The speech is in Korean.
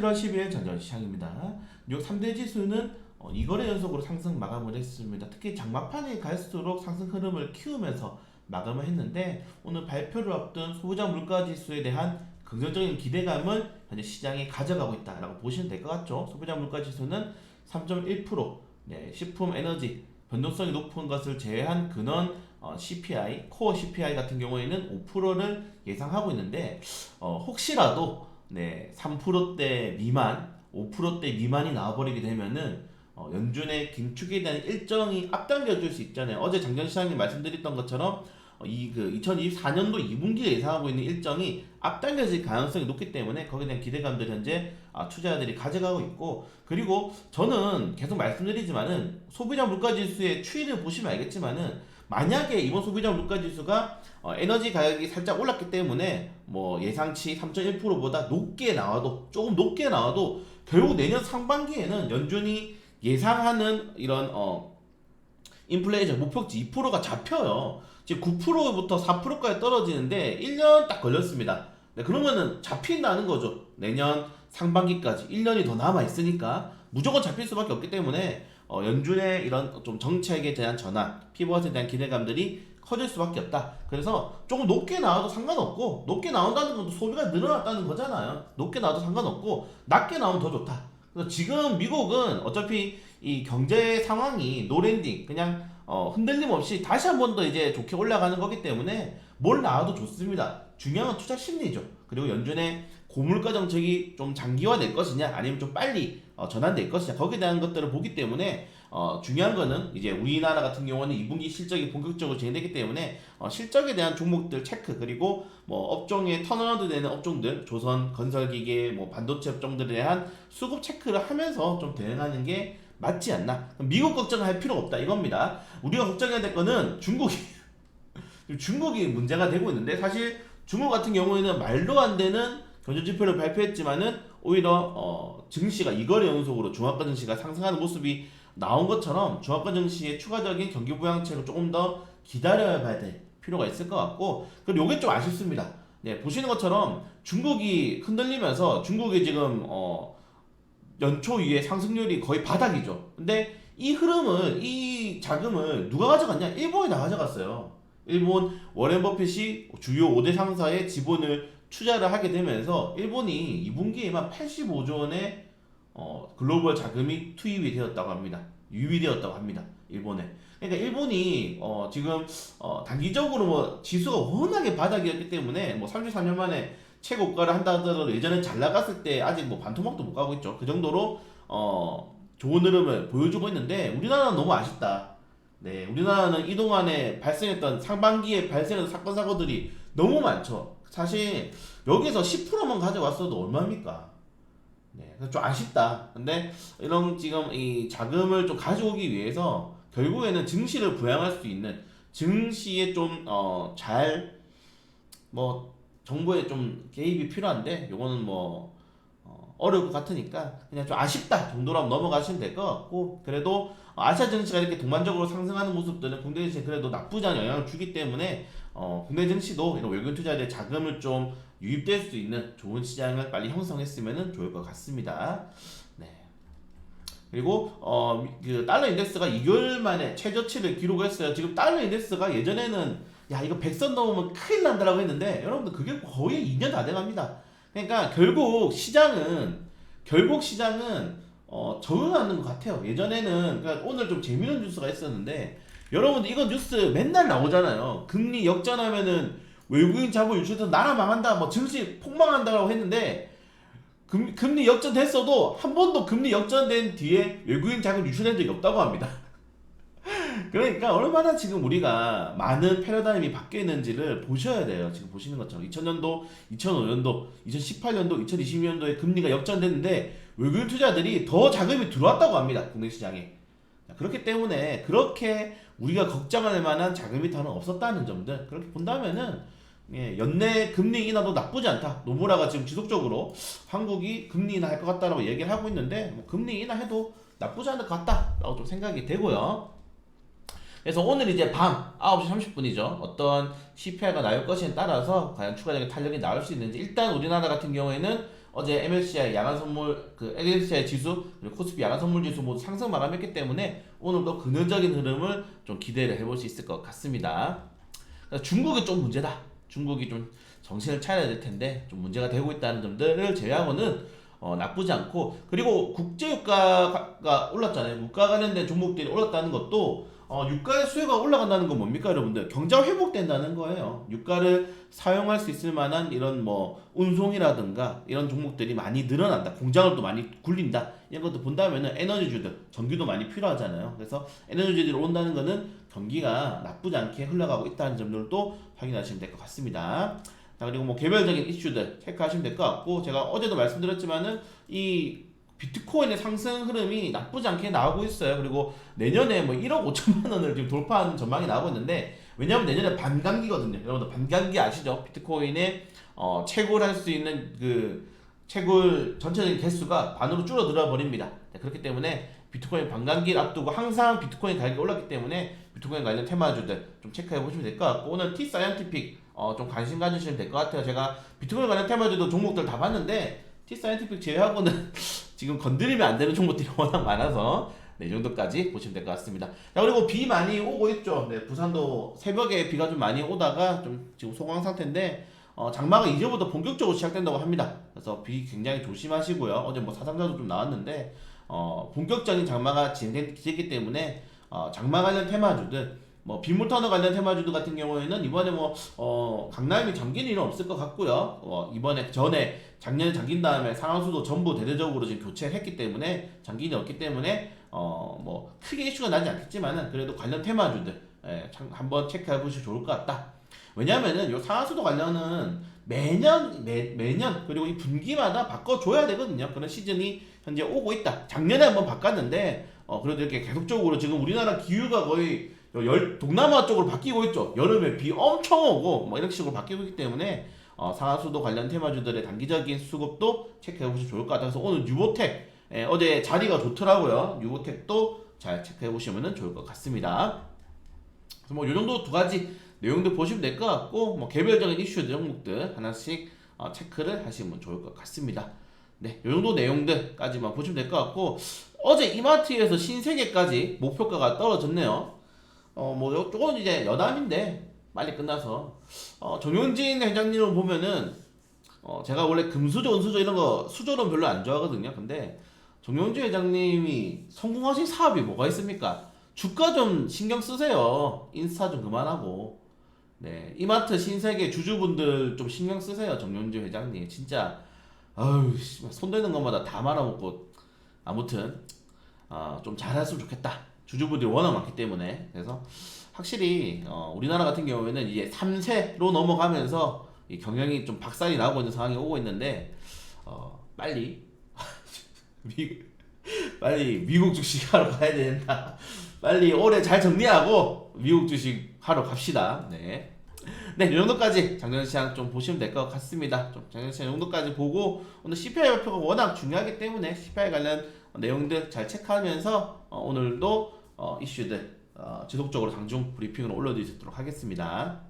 7월 10일 전전 시장입니다. 요 3대 지수는 어, 2거래 연속으로 상승 마감을 했습니다. 특히 장막판이 갈수록 상승 흐름을 키우면서 마감을 했는데 오늘 발표를 앞둔 소비자 물가 지수에 대한 긍정적인 기대감을 현재 시장이 가져가고 있다라고 보시면 될 것 같죠. 소비자 물가 지수는 3.1%, 네, 식품, 에너지 변동성이 높은 것을 제외한 근원 어, CPI, 코어 CPI 같은 경우에는 5%를 예상하고 있는데 어, 혹시라도 네, 3%대 미만, 5%대 미만이 나와버리게 되면은 어, 연준의 긴축에 대한 일정이 앞당겨질 수 있잖아요. 어제 장전 시장님 말씀드렸던 것처럼 어, 이그 2024년도 2분기에 예상하고 있는 일정이 앞당겨질 가능성이 높기 때문에 거기에 대한 기대감들 현재 아, 투자자들이 가져가고 있고 그리고 저는 계속 말씀드리지만은 소비자 물가 지수의 추이를 보시면 알겠지만은 만약에 이번 소비자 물가 지수가 어, 에너지 가격이 살짝 올랐기 때문에 뭐 예상치 3.1%보다 높게 나와도 조금 높게 나와도 결국 내년 상반기에는 연준이 예상하는 이런 어 인플레이션 목표치 2%가 잡혀요. 지금 9%부터 4%까지 떨어지는데 1년 딱 걸렸습니다. 네, 그러면은 잡힌다는 거죠. 내년 상반기까지 1년이 더 남아 있으니까 무조건 잡힐 수밖에 없기 때문에 어, 연준의 이런 좀 정책에 대한 전환, 피벗에 대한 기대감들이 커질 수밖에 없다. 그래서 조금 높게 나와도 상관없고 높게 나온다는 것도 소비가 늘어났다는 거잖아요. 높게 나와도 상관없고 낮게 나오면 더 좋다. 그래서 지금 미국은 어차피 이 경제 상황이 노랜딩 그냥 어, 흔들림 없이 다시 한 번 더 이제 좋게 올라가는 거기 때문에 뭘 나와도 좋습니다. 중요한 건 투자 심리죠. 그리고 연준의 고물가 정책이 좀 장기화될 것이냐 아니면 좀 빨리 어, 전환될 것이냐 거기에 대한 것들을 보기 때문에 어, 중요한 거는 이제 우리나라 같은 경우는 2분기 실적이 본격적으로 진행되기 때문에 어, 실적에 대한 종목들 체크 그리고 뭐 업종에 턴어라운드 되는 업종들 조선 건설기계 뭐 반도체 업종들에 대한 수급 체크를 하면서 좀 대응하는 게 맞지 않나. 미국 걱정할 필요가 없다 이겁니다. 우리가 걱정해야 될 거는 중국이 중국이 문제가 되고 있는데 사실 중국 같은 경우에는 말도 안 되는 경제 지표를 발표했지만은 오히려 어, 증시가 이거래 연속으로 중화가 증시가 상승하는 모습이 나온 것처럼 중화가 증시의 추가적인 경기 부양책을 조금 더 기다려야 될 필요가 있을 것 같고 그리고 요게 좀 아쉽습니다. 네, 보시는 것처럼 중국이 흔들리면서 중국이 지금 어, 연초 이후에 상승률이 거의 바닥이죠. 근데 이 흐름을 이 자금을 누가 가져갔냐? 일본이 다 가져갔어요. 일본 워렌 버핏이 주요 5대 상사의 지분을 투자를 하게 되면서 일본이 2분기에만 85조 원의 어, 글로벌 자금이 투입이 되었다고 합니다. 유입되었다고 합니다. 일본에. 그러니까 일본이 어, 지금 어, 단기적으로 뭐 지수가 워낙에 바닥이었기 때문에 뭐 33년 만에 최고가를 한다 하더라도 예전에 잘 나갔을 때 아직 뭐 반토막도 못 가고 있죠. 그 정도로 어, 좋은 흐름을 보여주고 있는데 우리나라는 너무 아쉽다. 네, 우리나라는 이동안에 발생했던 상반기에 발생했던 사건 사고들이 너무 많죠. 사실 여기서 10%만 가져왔어도 얼마입니까? 네, 좀 아쉽다. 근데 이런 지금 이 자금을 좀 가져오기 위해서 결국에는 증시를 부양할 수 있는 증시에 좀 어 잘 뭐 정부의 좀 개입이 필요한데 요거는 뭐 어, 어려울 것 같으니까 그냥 좀 아쉽다 정도로 넘어가시면 될 것 같고 그래도 아시아 증시가 이렇게 동반적으로 상승하는 모습들은 국내 증시에 그래도 나쁘지 않은 영향을 주기 때문에 어, 국내 증시도 이런 외국인 투자자의 자금을 좀 유입될 수 있는 좋은 시장을 빨리 형성했으면 좋을 것 같습니다. 네. 그리고 어, 그 달러 인덱스가 2개월 만에 최저치를 기록했어요. 지금 달러 인덱스가 예전에는 야 이거 100선 넘으면 큰일 난다라고 했는데 여러분들 그게 거의 2년 다 돼갑니다. 그러니까 결국 시장은 결국 시장은 어, 적응하는 것 같아요. 예전에는 그러니까 오늘 좀 재미있는 뉴스가 있었는데 여러분들 이거 뉴스 맨날 나오잖아요. 금리 역전하면은 외국인 자본 유출해서 나라 망한다, 뭐 증시 폭망한다라고 했는데 금, 금리 역전됐어도 한 번도 금리 역전된 뒤에 외국인 자금 유출된 적이 없다고 합니다. 그러니까 얼마나 지금 우리가 많은 패러다임이 바뀌어 있는지를 보셔야 돼요. 지금 보시는 것처럼 2000년도, 2005년도, 2018년도, 2020년도에 금리가 역전됐는데 외국인 투자들이 더 자금이 들어왔다고 합니다. 국내 시장에. 자, 그렇기 때문에 그렇게 우리가 걱정할 만한 자금이 더는 없었다는 점들 그렇게 본다면은 예, 연내 금리 인하도 나쁘지 않다. 노무라가 지금 지속적으로 한국이 금리 인하 할 것 같다라고 얘기를 하고 있는데 뭐 금리 인하해도 나쁘지 않을 것 같다라고 좀 생각이 되고요. 그래서 오늘 이제 밤 9시 30분이죠. 어떤 CPI가 나올 것에 따라서 과연 추가적인 탄력이 나올 수 있는지 일단 우리나라 같은 경우에는 어제 MSCI 야간 선물 그 MSCI 지수 그리고 코스피 야간 선물 지수 모두 상승 마감했기 때문에 오늘도 긍정적인 흐름을 좀 기대를 해볼 수 있을 것 같습니다. 중국이 좀 문제다. 중국이 좀 정신을 차려야 될 텐데 좀 문제가 되고 있다는 점들을 제외하고는 어, 나쁘지 않고 그리고 국제 유가가 올랐잖아요. 물가 관련된 종목들이 올랐다는 것도 어, 유가의 수요가 올라간다는 건 뭡니까 여러분들? 경제가 회복된다는 거예요. 유가를 사용할 수 있을 만한 이런 뭐 운송이라든가 이런 종목들이 많이 늘어난다. 공장을 또 많이 굴린다. 이런 것도 본다면은 에너지주들, 전기도 많이 필요하잖아요. 그래서 에너지주들이 온다는 거는 경기가 나쁘지 않게 흘러가고 있다는 점들도 확인하시면 될 것 같습니다. 자 그리고 뭐 개별적인 이슈들 체크하시면 될 것 같고 제가 어제도 말씀드렸지만은 이 비트코인의 상승 흐름이 나쁘지 않게 나오고 있어요. 그리고 내년에 뭐 1억 5천만 원을 지금 돌파하는 전망이 나오고 있는데 왜냐하면 내년에 반감기거든요. 여러분들 반감기 아시죠? 비트코인의 어, 채굴 할 수 있는 그 채굴 전체적인 개수가 반으로 줄어들어 버립니다. 네, 그렇기 때문에 비트코인 반감기를 앞두고 항상 비트코인 가격이 올랐기 때문에 비트코인 관련 테마주들 좀 체크해 보시면 될 것 같고 오늘 T 사이언티픽 어, 좀 관심 가지시면 될 것 같아요. 제가 비트코인 관련 테마주도 종목들 다 봤는데 T 사이언티픽 제외하고는 지금 건드리면 안 되는 종목들이 워낙 많아서 네, 이 정도까지 보시면 될 것 같습니다. 자, 그리고 비 많이 오고 있죠. 네, 부산도 새벽에 비가 좀 많이 오다가 좀 지금 소강 상태인데 어, 장마가 이제부터 본격적으로 시작된다고 합니다. 그래서 비 굉장히 조심하시고요. 어제 뭐 사상자도 좀 나왔는데 어, 본격적인 장마가 진행되기 때문에 어, 장마 관련 테마주들 뭐 빗물 터널 관련 테마주들 같은 경우에는 이번에 뭐 어, 강남이 잠긴 일은 없을 것 같고요. 어, 이번에 전에 작년에 잠긴 다음에 상하수도 전부 대대적으로 지금 교체를 했기 때문에 잠긴이 없기 때문에 어, 뭐 크게 이슈가 나지 않겠지만은 그래도 관련 테마주들 예, 참 한번 체크해 보시면 좋을 것 같다. 왜냐면은 요 상하수도 관련은 매년 매, 매년 그리고 이 분기마다 바꿔줘야 되거든요. 그런 시즌이 현재 오고 있다. 작년에 한번 바꿨는데 어, 그래도 이렇게 계속적으로 지금 우리나라 기후가 거의 열, 동남아 쪽으로 바뀌고 있죠. 여름에 비 엄청 오고 뭐 이런 식으로 바뀌고 있기 때문에 어, 상하수도 관련 테마주들의 단기적인 수급도 체크해 보시면 좋을 것 같아서 오늘 유보텍 예, 어제 자리가 좋더라고요. 유보텍도 잘 체크해 보시면 좋을 것 같습니다. 그래서 뭐이 정도 두 가지 내용들 보시면 될 것 같고 뭐 개별적인 이슈 종목들 하나씩 어, 체크를 하시면 좋을 것 같습니다. 네, 이 정도 내용들까지만 보시면 될 것 같고 어제 이마트에서 신세계까지 목표가가 떨어졌네요. 어, 뭐 조금 이제 여담인데 빨리 끝나서 어, 정용진 회장님을 보면은 어, 제가 원래 금수저, 은수저 이런 거 수저는 별로 안 좋아하거든요. 근데 정용진 회장님이 성공하신 사업이 뭐가 있습니까? 주가 좀 신경 쓰세요. 인스타 좀 그만하고. 네, 이마트 신세계 주주분들 좀 신경 쓰세요. 정용진 회장님. 진짜 아유, 씨발, 손 대는 것마다 다 말아먹고 아무튼 어, 좀 잘했으면 좋겠다. 주주분들이 워낙 많기 때문에 그래서 확실히 어, 우리나라 같은 경우에는 이제 3세로 넘어가면서 이 경영이 좀 박살이 나고 있는 상황이 오고 있는데 어, 빨리 미, 빨리 미국 주식 하러 가야 된다. 빨리 올해 잘 정리하고 미국 주식 하러 갑시다. 네. 네, 이 정도까지 작년 시장 좀 보시면 될 것 같습니다. 좀 작년 시장 정도까지 보고 오늘 CPI 발표가 워낙 중요하기 때문에 CPI 관련 내용들 잘 체크하면서 어, 오늘도 어, 이슈들 어, 지속적으로 장중 브리핑으로 올려드리도록 하겠습니다.